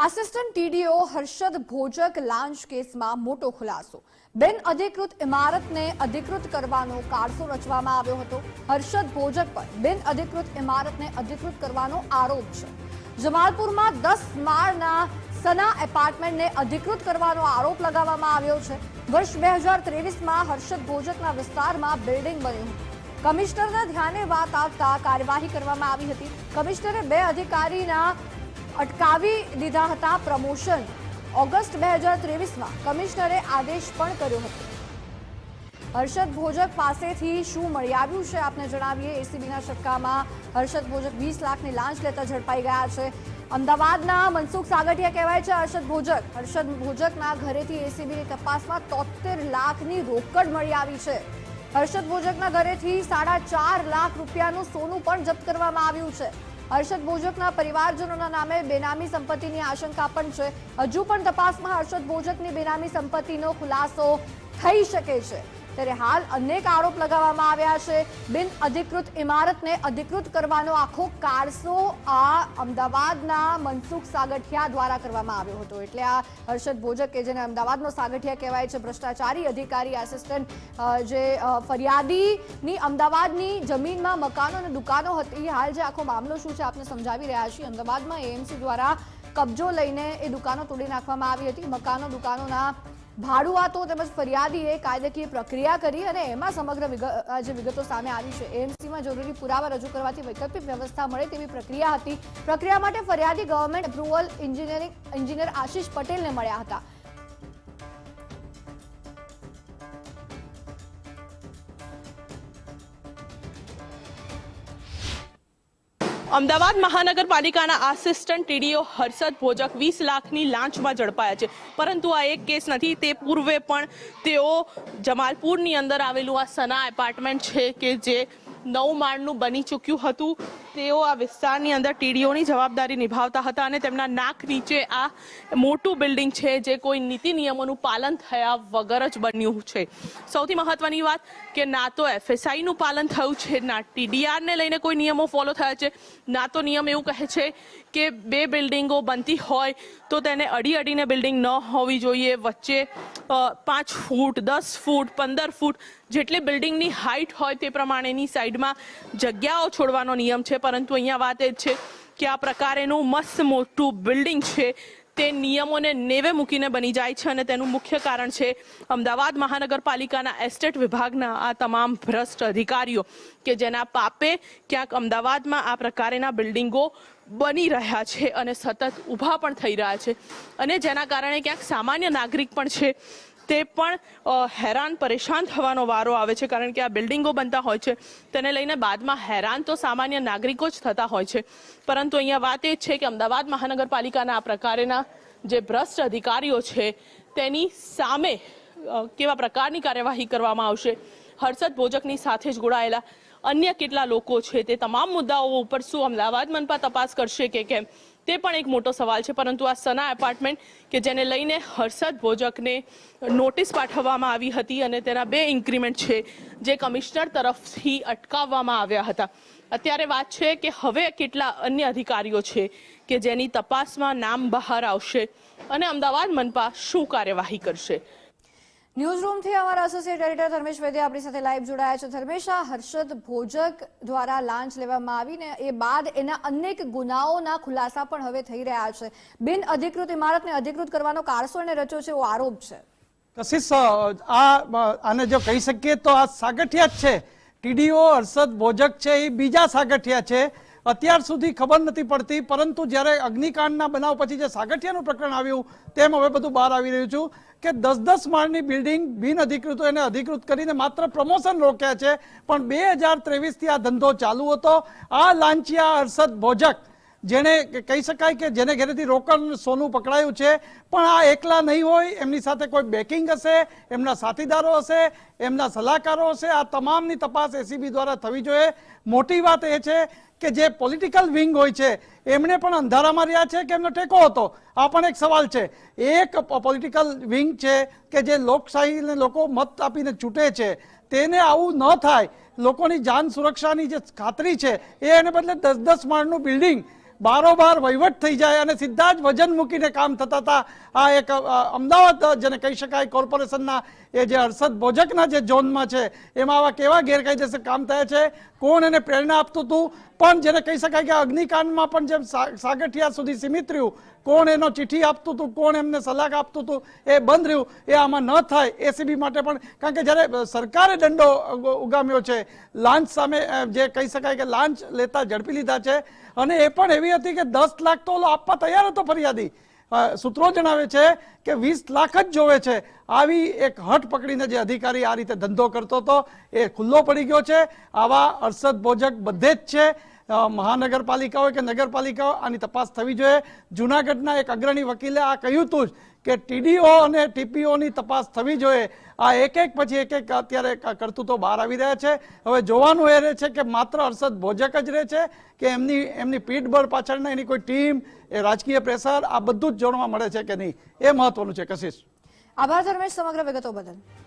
Assistant TDO Harshad Bhojak લાંચ કેસમાં મોટો ખુલાસો. બિન અધિકૃત ઇમારતને અધિકૃત કરવાનો કારસો રચવામાં આવ્યો હતો. હર્ષદ ભોજક પર બિન અધિકૃત ઇમારતને અધિકૃત કરવાનો આરોપ છે. જમાલપુરમાં દસ માળના સના એપાર્ટમેન્ટને અધિકૃત કરવાનો આરોપ લગાવવામાં આવ્યો છે. વર્ષ બે હજાર ત્રેવીસમાં હર્ષદ ભોજકના વિસ્તારમાં બિલ્ડિંગ બન્યું હતું. કમિશનરના ધ્યાને વાત આવતા કાર્યવાહી કરવામાં આવી હતી. કમિશનરે બે અધિકારીના અટકાવી દીધા હતા પ્રમોશન. ઓગસ્ટ બે હજાર ત્રેવીસમાં કમિશનરે આદેશ પણ કર્યો હતો. હર્ષદ ભોજક પાસેથી શું મળી આવ્યું છે આપને જણાવીએ. એસીબીના શક્કામાં હર્ષદ ભોજક વીસ લાખની લાંચ લેતા ઝડપાઈ ગયા છે. અમદાવાદના મનસુખ સાગઠિયા કહેવાય છે હર્ષદ ભોજક. હર્ષદ ભોજકના ઘરેથી એસીબીની તપાસમાં તોતેર લાખની રોકડ મળી આવી છે. હર્ષદ ભોજકના ઘરેથી સાડા ચાર લાખ રૂપિયાનું સોનું પણ જપ્ત કરવામાં આવ્યું છે. હર્ષદ ભોજકના પરિવારજનોના નામે બેનામી સંપત્તિની આશંકા પણ છે. હજુ પણ તપાસમાં હર્ષદ ભોજકની બેનામી સંપત્તિનો ખુલાસો થઈ શકે છે. ત્યારે હાલ અનેક આરોપ લગાવવામાં આવ્યા છે. બિન અધિકૃત ઇમારતને અધિકૃત કરવાનો આખો કારસો આ અમદાવાદના મનસુખ સાગઠિયા દ્વારા કરવામાં આવ્યો હતો. એટલે આ હર્ષદ ભોજક કે જેને અમદાવાદનો સાગઠિયા કહેવાય છે, ભ્રષ્ટાચારી અધિકારી આસિસ્ટન્ટ જે ફરિયાદીની અમદાવાદની જમીનમાં મકાનો અને દુકાનો હતી. હાલ જે આખો મામલો શું છે આપને સમજાવી રહ્યા છીએ. અમદાવાદમાં એએમસી દ્વારા કબજો લઈને એ દુકાનો તોડી નાખવામાં આવી હતી. મકાનો દુકાનોના ભાડુઆતો તેમજ ફરિયાદીએ કાયદાકીય પ્રક્રિયા કરી અને એમાં સમગ્ર જે વિગતો સામે આવી છે. એએમસીમાં જરૂરી પુરાવા રજૂ કરવાથી વૈકલ્પિક વ્યવસ્થા મળે તેવી પ્રક્રિયા હતી. પ્રક્રિયા માટે ફરિયાદી government approval engineering, engineer Ashish પટેલને મળ્યા હતા. અમદાવાદ મહાનગરપાલિકાના આસિસ્ટન્ટ ટીડીઓ હર્ષદ ભોજક વીસ લાખની લાંચમાં ઝડપાયા છે. પરંતુ આ એક કેસ નથી, તે પૂર્વે પણ તેઓ જમાલપુરની અંદર આવેલું આ સના એપાર્ટમેન્ટ છે કે જે નવ માળનું બની ચૂક્યું હતું. તેઓ આ વિસ્તારની અંદર ટીડીઓની જવાબદારી નિભાવતા હતા અને તેમના નાક નીચે આ મોટું બિલ્ડિંગ છે જે કોઈ નીતિ નિયમોનું પાલન થયા વગર જ બન્યું છે. સૌથી મહત્વની વાત કે ના તો એફએસઆઈનું પાલન થયું છે, ના ટીડીઆરને લઈને કોઈ નિયમો ફોલો થયા છે. ના તો નિયમ એવું કહે છે કે બે બિલ્ડિંગો બનતી હોય તો તેને અડી અડીને બિલ્ડિંગ ન હોવી જોઈએ. વચ્ચે પાંચ ફૂટ, દસ ફૂટ, પંદર ફૂટ જેટલી બિલ્ડિંગની હાઇટ હોય તે પ્રમાણેની સાઈડમાં જગ્યાઓ છોડવાનો નિયમ છે. પરંતુ અહીંયા વાત એ છે કે આ પ્રકારેનું મસ્ત મોટું બિલ્ડિંગ છે. તે નિયમોને નેવે મૂકીને બની જાય છે અને તેનું મુખ્ય કારણ છે અમદાવાદ મહાનગરપાલિકાના એસ્ટેટ વિભાગના આ તમામ ભ્રષ્ટ અધિકારીઓ કે જેના પાપે ક્યાંક અમદાવાદમાં આ પ્રકારેના બિલ્ડિંગો બની રહ્યા છે અને સતત ઊભા પણ થઈ રહ્યા છે અને જેના કારણે ક્યાંક સામાન્ય નાગરિક પણ છે. તે પણ હેરાન, પરેશાન થવાનો વારો આવે છે, કારણ કે આ બિલ્ડિંગો બનતા હોય છે, તેને લઈને બાદમાં હેરાન તો સામાન્ય નાગરિકો જ થતા હોય છે. પરંતુ અહીંયા વાત એ છે કે અમદાવાદ મહાનગરપાલિકાના આ પ્રકારેના જે ભ્રષ્ટ અધિકારીઓ છે, તેની સામે કેવા પ્રકારની કાર્યવાહી કરવામાં આવશે? હર્ષદ ભોજકની સાથે જ જોડાયેલા અન્ય કેટલા લોકો છે? તે તમામ મુદ્દાઓ ઉપર શું અમદાવાદ મનપા તપાસ કરશે કે કેમ? તે પણ એક મોટો સવાલ છે, પરંતુ આ સના એપાર્ટમેન્ટ કે જેને લઈને હર્ષદ ભોજકને નોટિસ પાઠવવામાં આવી હતી અને તેના બે ઇન્ક્રીમેન્ટ છે, જે કમિશનર તરફથી અટકાવવામાં આવ્યા હતા. અત્યારે વાત છે કે હવે કેટલા અન્ય અધિકારીઓ છે કે જેની તપાસમાં નામ બહાર આવશે અને અમદાવાદ મનપા શું કાર્યવાહી કરશે? ન્યૂઝ રૂમથી અમારા એસોસિએટ એડિટર ધર્મેશ વૈદ્ય આપણી સાથે લાઈવ જોડાયા છે. ધર્મેશ, હર્ષદ ભોજક દ્વારા લાંચ લેવામાં આવીને એ બાદ એના અનેક ગુનાઓના ખુલાસા પણ હવે થઈ રહ્યા છે. બિન અધિકૃત ઇમારતને અધિકૃત કરવાનો કારસો એને રચ્યો છે એવો આરોપ છે. કશિશ આ આને જો કહી શકીએ તો આ સાગઠિયા જ છે. ટીડીઓ, હર્ષદ ભોજક છે, એ બીજા સાગઠિયા છે. અત્યાર સુધી ખબર નથી પડતી, પરંતુ જ્યારે અગ્નિકાંડના બનાવ પછી જે સાગઠિયાનું પ્રકરણ આવ્યું, તેમ હવે બધું બહાર આવી રહ્યું છું કે દસ દસ માળની બિલ્ડિંગ બિન અધિકૃતો એને અધિકૃત કરીને માત્ર પ્રમોશન રોક્યા છે. પણ બે હજાર ત્રેવીસથી આ ધંધો ચાલુ હતો. આ લાંચિયા હર્ષદ ભોજક જેને કહી શકાય કે જેને ઘરેથી રોકડ સોનું પકડાયું છે, પણ આ એકલા નહીં હોય, એમની સાથે કોઈ બેકિંગ હશે, એમના સાથીદારો હશે, એમના સલાહકારો હશે, આ તમામની તપાસ એસીબી દ્વારા થવી જોઈએ. મોટી વાત એ છે કે જે પોલિટિકલ વિંગ હોય છે, એમણે પણ અંધારામાં રહ્યા છે કે એમનો ટેકો હતો? આ પણ એક સવાલ છે. એક પોલિટિકલ વિંગ છે કે જે લોકશાહીને લોકો મત આપીને ચૂંટે છે, તેને આવું ન થાય. લોકોની જાન સુરક્ષાની જે ખાતરી છે, એ એને બદલે દસ દસ માળનું બિલ્ડિંગ બારોબાર વહીવટ થઈ જાય અને સીધા જ વજન મૂકીને કામ થતા હતા. આ એક અમદાવાદ, જેને કહી શકાય, કોર્પોરેશનના એ જે હર્ષદ ભોજકના જે ઝોનમાં છે, એમાં આવા કેવા ગેરકાયદેસર કામ થયા છે? કોણ એને પ્રેરણા આપતું હતું? પણ જેને કહી શકાય કે અગ્નિકાંડમાં પણ જેમ સાગઠિયા સુધી સીમિત રહ્યું, કોણ એનો ચિઠ્ઠી આપતું હતું, કોણ એમને સલાહ આપતું હતું, એ બંધ રહ્યું, એ આમાં ન થાય, એસીબી માટે પણ, કારણ કે જ્યારે સરકારે દંડો ઉગામ્યો છે, લાંચ સામે જે કહી શકાય કે લાંચ લેતા ઝડપી લીધા છે, અને એ પણ એવી હતી કે દસ લાખ તો આપવા તૈયાર હતો ફરિયાદી. સૂત્રો જણાવે છે કે વીસ લાખ જ જોવે છે. આવી એક હટ પકડીને જે અધિકારી આ રીતે ધંધો કરતો હતો, એ ખુલ્લો પડી ગયો છે. આવા અરસદ ભોજક બધે જ છે. મહાનગરપાલિકા હોય કે નગરપાલિકા હોય આની તપાસ થવી જોઈએ. જુનાગઢના એક અગ્રણી વકીલે આ કહ્યું હતું જ કે ટીડીઓ અને ટીપીઓની તપાસ થવી જોઈએ. આ એક એક પછી એક એક અત્યારે કરતું કરતૂતો બહાર આવી રહ્યા છે. હવે જોવાનું એ રહે છે કે માત્ર હર્ષદ ભોજક જ રહે છે કે એમની એમની પીઠબળ પાછળના એની કોઈ ટીમ, એ રાજકીય પ્રેશર, આ બધું જ જોણવા મળે છે કે નહીં? એ મહત્વનું છે, કશિશ. આભાર ધર્મેશ, સમગ્ર વિગતો બદલ.